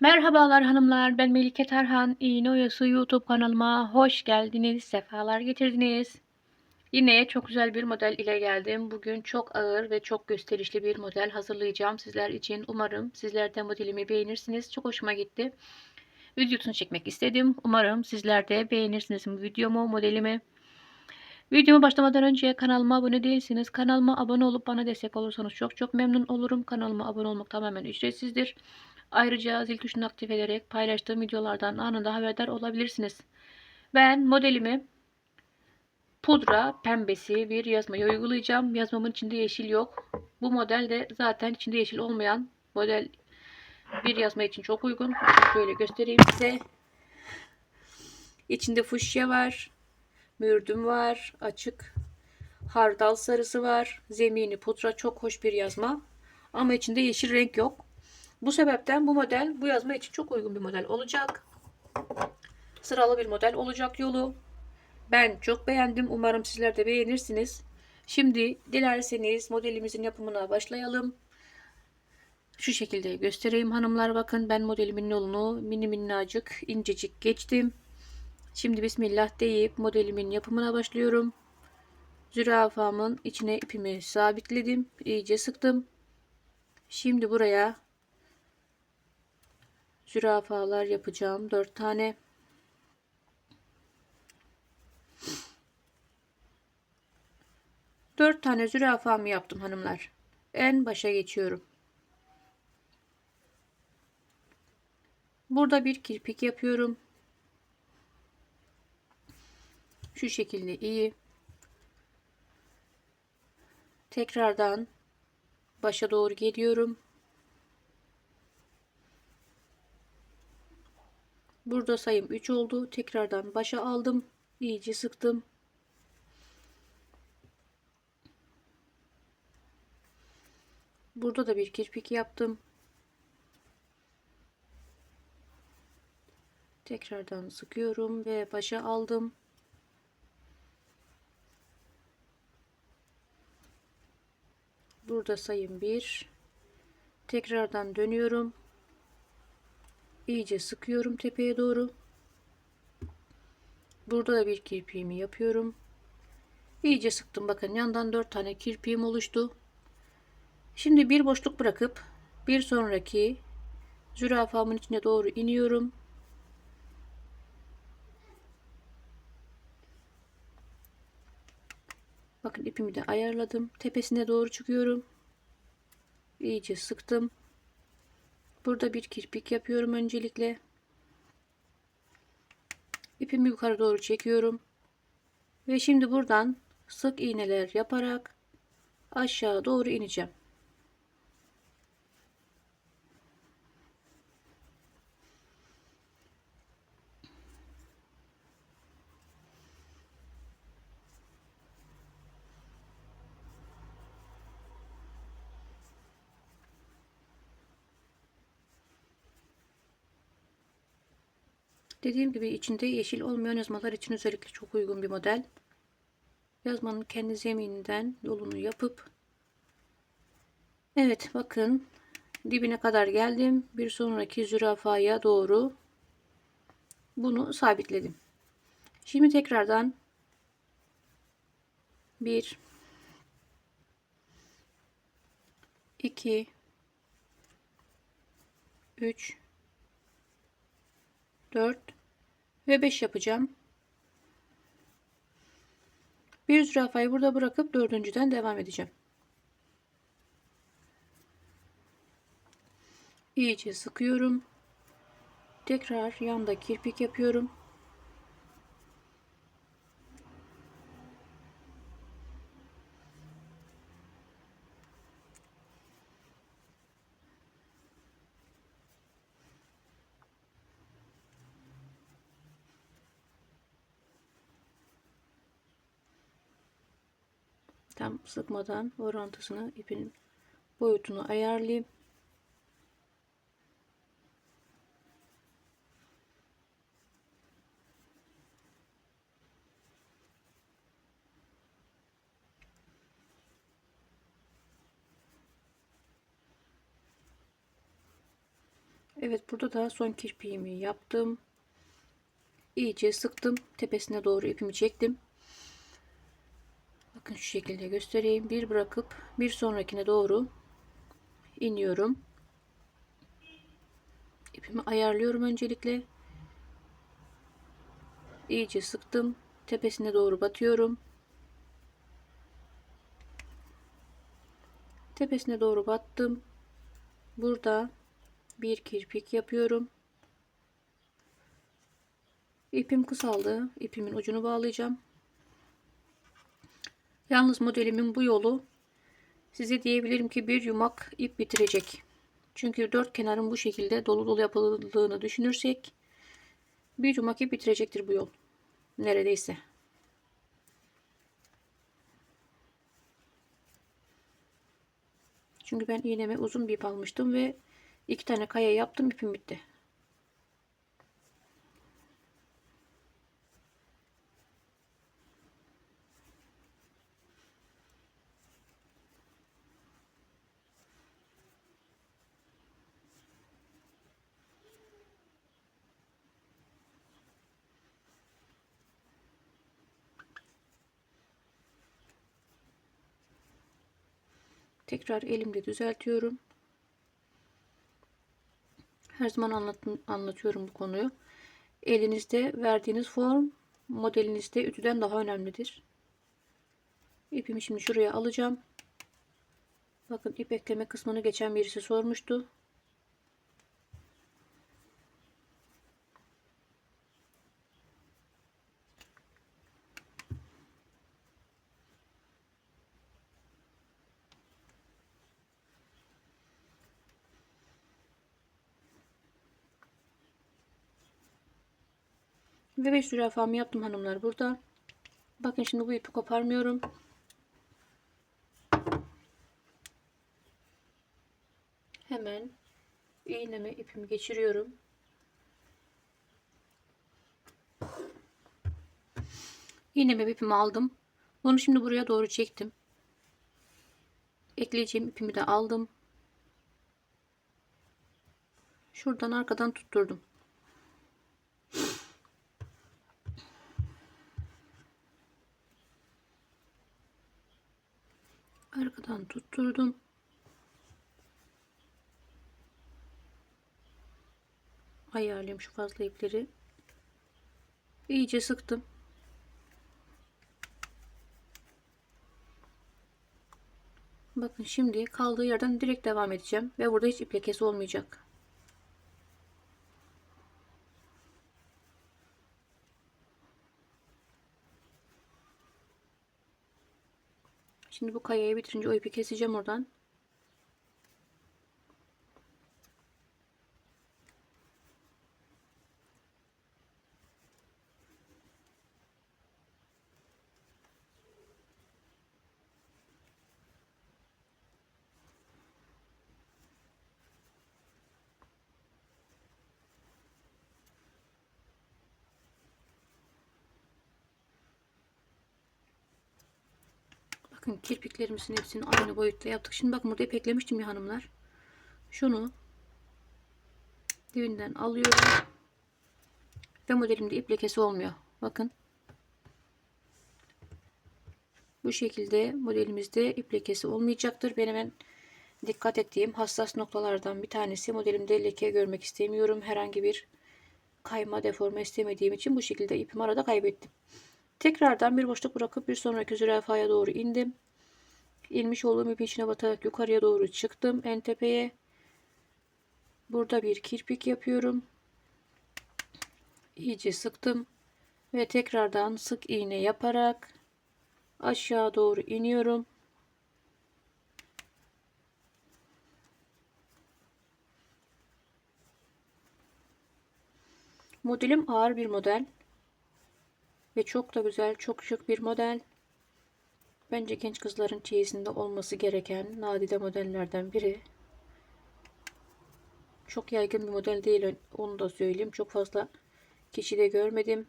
Merhabalar hanımlar, ben Melike Tarhan. İğne Oyası YouTube kanalıma hoş geldiniz, sefalar getirdiniz. Yine çok güzel bir model ile geldim. Bugün çok ağır ve çok gösterişli bir model hazırlayacağım sizler için. Umarım sizler de modelimi beğenirsiniz. Çok hoşuma gitti. Videosunu çekmek istedim. Umarım sizler de beğenirsiniz videomu, modelimi. Videoma başlamadan önce kanalıma abone değilseniz kanalıma abone olup bana destek olursanız çok çok memnun olurum. Kanalıma abone olmak tamamen ücretsizdir. Ayrıca zil tuşunu aktif ederek paylaştığım videolardan anında haberdar olabilirsiniz. Ben modelimi pudra pembesi bir yazmaya uygulayacağım. Yazmamın içinde yeşil yok. Bu model de zaten içinde yeşil olmayan model bir yazma için çok uygun. Şöyle göstereyim size. İçinde fuşya var. Mürdüm var. Açık. Hardal sarısı var. Zemini pudra çok hoş bir yazma. Ama içinde yeşil renk yok. Bu sebepten bu model bu yazma için çok uygun bir model olacak. Sıralı bir model olacak yolu. Ben çok beğendim. Umarım sizler de beğenirsiniz. Şimdi dilerseniz modelimizin yapımına başlayalım. Şu şekilde göstereyim hanımlar. Bakın ben modelimin yolunu mini minnacık incecik geçtim. Şimdi bismillah deyip modelimin yapımına başlıyorum. Zürafamın içine ipimi sabitledim. iyice sıktım. Şimdi buraya zürafalar yapacağım. 4 tane. Dört tane zürafamı yaptım hanımlar. En başa geçiyorum. Burada bir kirpik yapıyorum. Şu şekilde iyi. Tekrardan başa doğru geliyorum. Burada sayım 3 oldu. Tekrardan başa aldım. İyice sıktım. Burada da bir kirpik yaptım. Tekrardan sıkıyorum ve başa aldım. Burada sayım 1. Tekrardan dönüyorum. İyice sıkıyorum tepeye doğru. Burada da bir kirpiğimi yapıyorum. İyice sıktım. Bakın yandan 4 tane kirpiğim oluştu. Şimdi bir boşluk bırakıp bir sonraki zürafamın içine doğru iniyorum. Bakın ipimi de ayarladım. Tepesine doğru çıkıyorum. İyice sıktım. Burada bir kirpik yapıyorum öncelikle. İpimi yukarı doğru çekiyorum. Ve şimdi buradan sık iğneler yaparak aşağı doğru ineceğim. Dediğim gibi içinde yeşil olmayan yazmalar için özellikle çok uygun bir model. Yazmanın kendi zemininden yolunu yapıp Evet bakın dibine kadar geldim. Bir sonraki zürafaya doğru bunu sabitledim. Şimdi tekrardan bir iki üç 4 ve 5 yapacağım. Bir zürafayı burada bırakıp dördüncüden devam edeceğim. İyice sıkıyorum. Tekrar yanda kirpik yapıyorum. Tam sıkmadan orantısını ipin boyutunu ayarlayayım. Evet burada da son kirpiğimi yaptım. İyice sıktım. Tepesine doğru ipimi çektim. Bakın şu şekilde göstereyim. Bir bırakıp bir sonrakine doğru iniyorum. İpimi ayarlıyorum öncelikle. İyice sıktım. Tepesine doğru batıyorum. Tepesine doğru battım. Burada bir kirpik yapıyorum. İpim kısaldı. İpimin ucunu bağlayacağım. Yalnız modelimin bu yolu size diyebilirim ki bir yumak ip bitirecek. Çünkü dört kenarın bu şekilde dolu dolu yapıldığını düşünürsek bir yumak ip bitirecektir bu yol. Neredeyse. Çünkü ben iğneme uzun bir ip almıştım ve iki tane kaya yaptım ipim bitti. Tekrar elimde düzeltiyorum. Her zaman anlatım, anlatıyorum bu konuyu. Elinizde verdiğiniz form modelinizde ütüden daha önemlidir. İpimi şimdi şuraya alacağım. Bakın ip ekleme kısmını geçen birisi sormuştu. Ve 5 zürafamı yaptım hanımlar burada. Bakın şimdi bu ipi koparmıyorum. Hemen iğneme ipimi geçiriyorum. İğneme ipimi aldım. Bunu şimdi buraya doğru çektim. Ekleyeceğim ipimi de aldım. Şuradan arkadan tutturdum. Arkadan tutturdum. Ayarlayayım şu fazla ipleri. İyice sıktım. Bakın şimdi kaldığı yerden direkt devam edeceğim ve burada hiç ip lekesi olmayacak. Şimdi bu kayayı bitirince o ipi keseceğim oradan. Bakın kirpiklerimizin hepsini aynı boyutta yaptık. Şimdi bakın burada ip eklemiştim ya hanımlar. Şunu dibinden alıyorum. Ve modelimde ip lekesi olmuyor. Bakın. Bu şekilde modelimizde ip lekesi olmayacaktır. Benim en dikkat ettiğim hassas noktalardan bir tanesi. Modelimde leke görmek istemiyorum. Herhangi bir kayma deforme istemediğim için bu şekilde ipimi arada kaybettim. Tekrardan bir boşluk bırakıp bir sonraki zürafaya doğru indim. İnmiş olduğum ipin içine batarak yukarıya doğru çıktım en tepeye. Burada bir kirpik yapıyorum. İyice sıktım ve tekrardan sık iğne yaparak aşağı doğru iniyorum. Modelim ağır bir model. Ve çok da güzel, çok şık bir model. Bence genç kızların çeyizinde olması gereken nadide modellerden biri. Çok yaygın bir model değil onu da söyleyeyim. Çok fazla kişi de görmedim.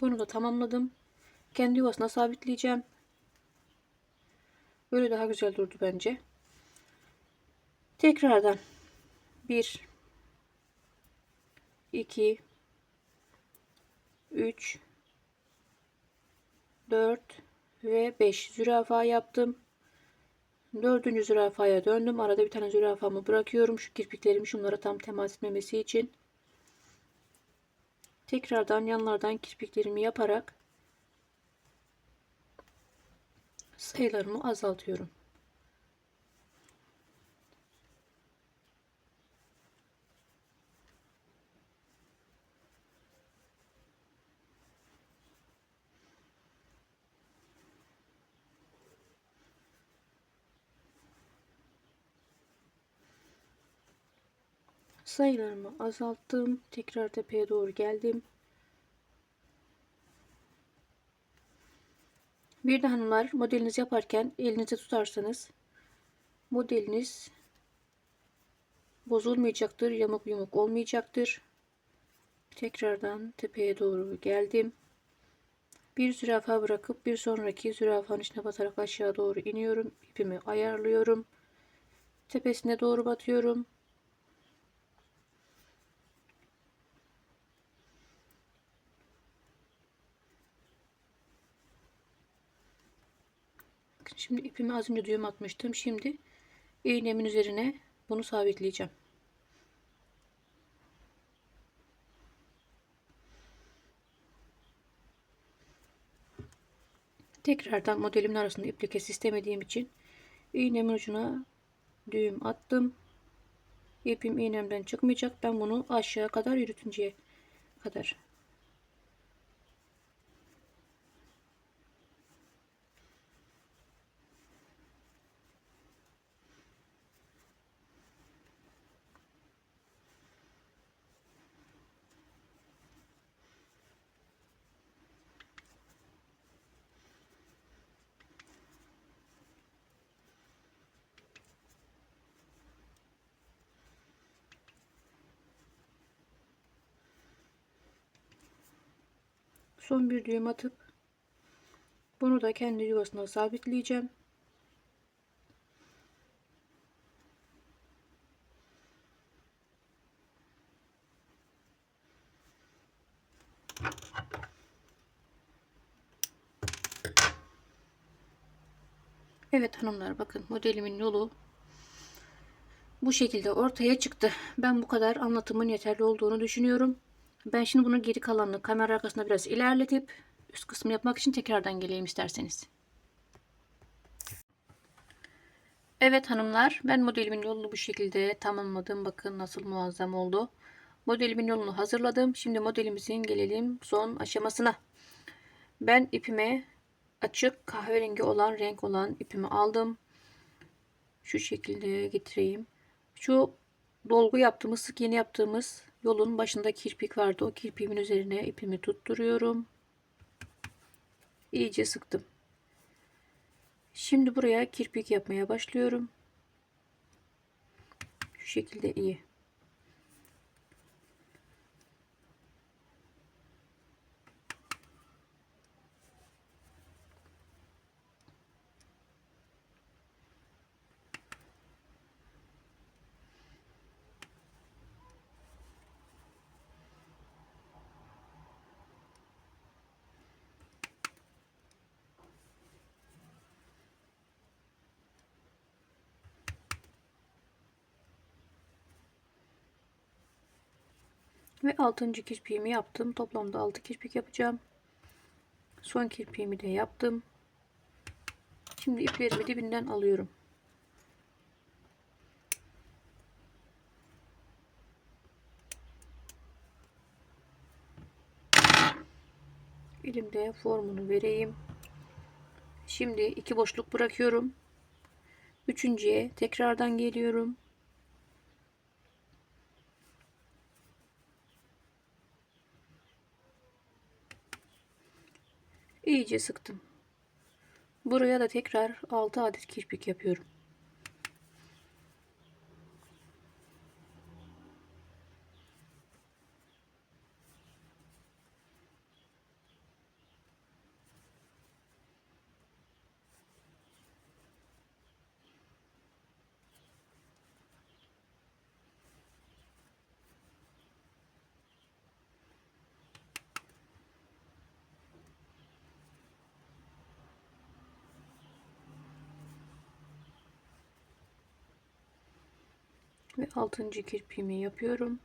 Bunu da tamamladım. Kendi yuvasına sabitleyeceğim. Böyle daha güzel durdu bence. Tekrardan 1 2 3 4 ve 5 zürafa yaptım. Dördüncü zürafaya döndüm. Arada bir tane zürafamı bırakıyorum. Şu kirpiklerimi şunlara tam temas etmemesi için. Tekrardan yanlardan kirpiklerimi yaparak sayılarımı azaltıyorum. Sayılarımı azalttım. Tekrar tepeye doğru geldim. Bir de hanımlar modelinizi yaparken elinize tutarsanız modeliniz bozulmayacaktır. Yamuk yumuk olmayacaktır. Tekrardan tepeye doğru geldim. Bir zürafa bırakıp bir sonraki zürafanın içine batarak aşağı doğru iniyorum. İpimi ayarlıyorum. Tepesine doğru batıyorum. Şimdi ipimi az önce düğüm atmıştım. Şimdi iğnemin üzerine bunu sabitleyeceğim. Tekrardan modelimin arasında ip lekesi istemediğim için iğnemin ucuna düğüm attım. İpim iğnemden çıkmayacak. Ben bunu aşağı kadar yürütünceye kadar son bir düğüm atıp bunu da kendi yuvasına sabitleyeceğim. Evet hanımlar bakın modelimin yolu bu şekilde ortaya çıktı. Ben bu kadar anlatımın yeterli olduğunu düşünüyorum. Ben şimdi bunu geri kalanını kamera arkasında biraz ilerletip üst kısmı yapmak için tekrardan geleyim isterseniz. Evet hanımlar ben modelimin yolunu bu şekilde tamamladım. Bakın nasıl muazzam oldu. Modelimin yolunu hazırladım. Şimdi modelimizin gelelim son aşamasına. Ben ipime açık kahverengi olan renk olan ipimi aldım. Şu şekilde getireyim. Şu dolgu yaptığımız sık iğne yaptığımız Yolun başında kirpik vardı. O kirpiğimin üzerine ipimi tutturuyorum. İyice sıktım. Şimdi buraya kirpik yapmaya başlıyorum. Şu şekilde iyi. Ve 6. kirpiğimi yaptım. Toplamda 6 kirpik yapacağım. Son kirpiğimi de yaptım. Şimdi iplerimi dibinden alıyorum. Elimde formunu vereyim. Şimdi iki boşluk bırakıyorum. Üçüncüye tekrardan geliyorum. İyice sıktım. Buraya da tekrar 6 adet kirpik yapıyorum. Ve altıncı kirpiğimi yapıyorum.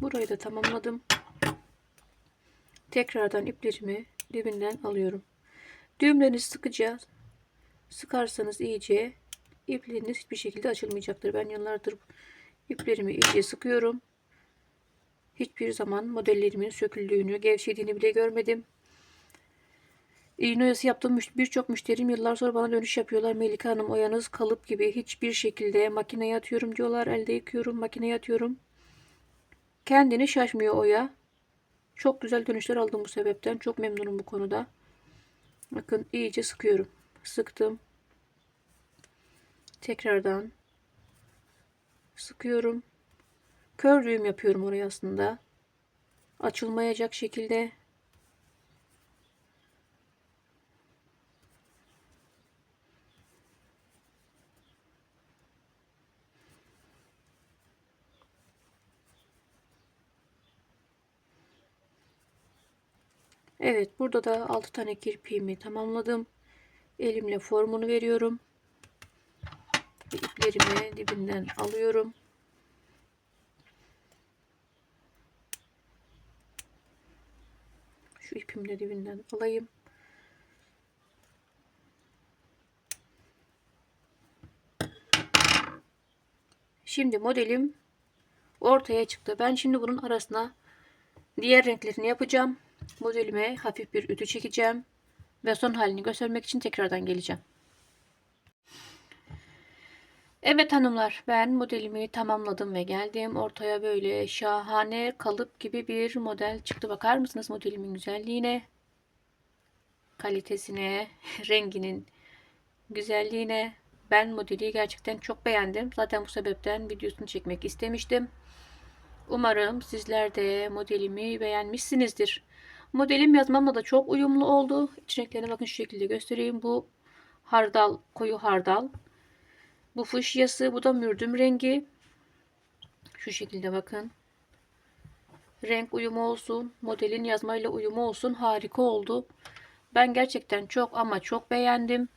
Burayı da tamamladım. Tekrardan iplerimi dibinden alıyorum. Düğümlerinizi sıkıca sıkarsanız iyice ipleriniz hiçbir şekilde açılmayacaktır. Ben yıllardır iplerimi iyice sıkıyorum. Hiçbir zaman modellerimin söküldüğünü, gevşediğini bile görmedim. Oyası yaptığım birçok müşterim yıllar sonra bana dönüş yapıyorlar. Melika Hanım oyanız kalıp gibi hiçbir şekilde makineye atıyorum diyorlar. Elde yıkıyorum, makineye atıyorum. Kendini şaşmıyor oya. Çok güzel dönüşler aldım bu sebepten. Çok memnunum bu konuda. Bakın iyice sıkıyorum. Sıktım. Tekrardan sıkıyorum. Kör düğüm yapıyorum oraya aslında. Açılmayacak şekilde. Evet burada da 6 tane kirpiğimi tamamladım. Elimle formunu veriyorum. İplerimi dibinden alıyorum. Şu ipimi de dibinden alayım. Şimdi modelim ortaya çıktı. Ben şimdi bunun arasına diğer renklerini yapacağım. Modelime hafif bir ütü çekeceğim. Ve son halini göstermek için tekrardan geleceğim. Evet hanımlar ben modelimi tamamladım ve geldim. Ortaya böyle şahane kalıp gibi bir model çıktı. Bakar mısınız modelimin güzelliğine? Kalitesine, renginin güzelliğine. Ben modeli gerçekten çok beğendim. Zaten bu sebepten videosunu çekmek istemiştim. Umarım sizler de modelimi beğenmişsinizdir. Modelim yazmamla da çok uyumlu oldu. İç renklerine bakın şu şekilde göstereyim. Bu hardal, koyu hardal. Bu fışyası, bu da mürdüm rengi. Şu şekilde bakın. Renk uyumu olsun, modelin yazmayla uyumu olsun. Harika oldu. Ben gerçekten çok ama çok beğendim.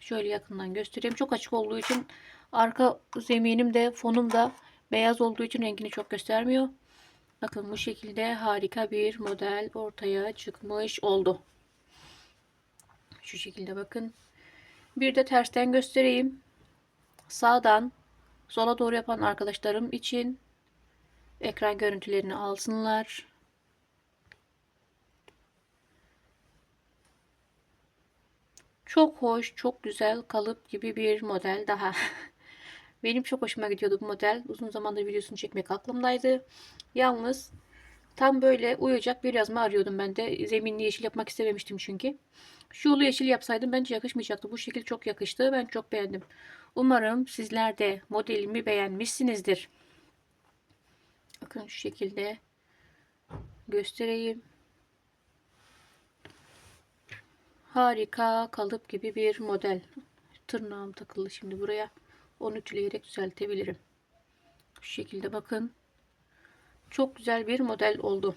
Şöyle yakından göstereyim. Çok açık olduğu için arka zeminim de fonum da beyaz olduğu için rengini çok göstermiyor. Bakın bu şekilde harika bir model ortaya çıkmış oldu. Şu şekilde bakın. Bir de tersten göstereyim. Sağdan sola doğru yapan arkadaşlarım için ekran görüntülerini alsınlar. Çok hoş, çok güzel kalıp gibi bir model daha. Benim çok hoşuma gidiyordu bu model. Uzun zamandır videosunu çekmek aklımdaydı. Yalnız tam böyle uyacak bir yazma arıyordum ben de. Zeminli yeşil yapmak istememiştim çünkü. Şu ulu yeşil yapsaydım bence yakışmayacaktı. Bu şekil çok yakıştı. Ben çok beğendim. Umarım sizler de modelimi beğenmişsinizdir. Bakın şu şekilde göstereyim. Harika kalıp gibi bir model. Tırnağım takıldı şimdi buraya. Onu ütüleyerek düzeltebilirim. Şu şekilde bakın. Çok güzel bir model oldu.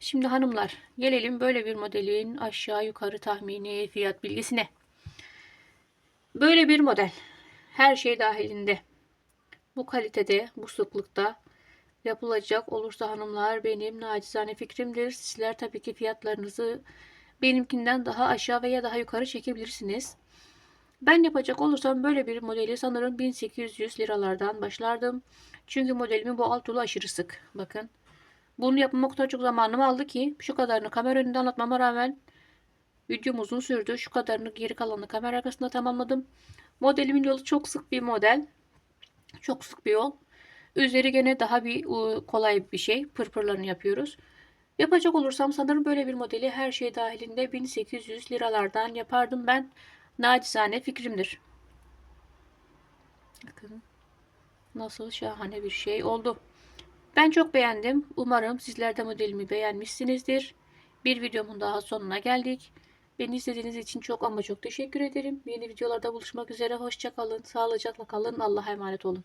Şimdi hanımlar gelelim böyle bir modelin aşağı yukarı tahmini fiyat bilgisine. Böyle bir model. Her şey dahilinde. Bu kalitede, bu sıklıkta yapılacak olursa hanımlar benim nacizane fikrimdir. Sizler tabii ki fiyatlarınızı benimkinden daha aşağı veya daha yukarı çekebilirsiniz. Ben yapacak olursam böyle bir modeli sanırım 1800 liralardan başlardım. Çünkü modelimin bu alt yolu aşırı sık. Bakın. Bunu yapmak o kadar çok zamanımı aldı ki şu kadarını kamera önünde anlatmama rağmen videom uzun sürdü. Şu kadarını geri kalanını kamera arkasında tamamladım. Modelimin yolu çok sık bir model. Çok sık bir yol. Üzeri gene daha bir kolay bir şey. Pırpırlarını yapıyoruz. Yapacak olursam sanırım böyle bir modeli her şey dahilinde 1800 liralardan yapardım ben. Nacizane fikrimdir. Bakın nasıl şahane bir şey oldu. Ben çok beğendim. Umarım sizler de modelimi beğenmişsinizdir. Bir videomun daha sonuna geldik. Beni izlediğiniz için çok ama çok teşekkür ederim. Yeni videolarda buluşmak üzere. Hoşçakalın. Sağlıcakla kalın. Allah'a emanet olun.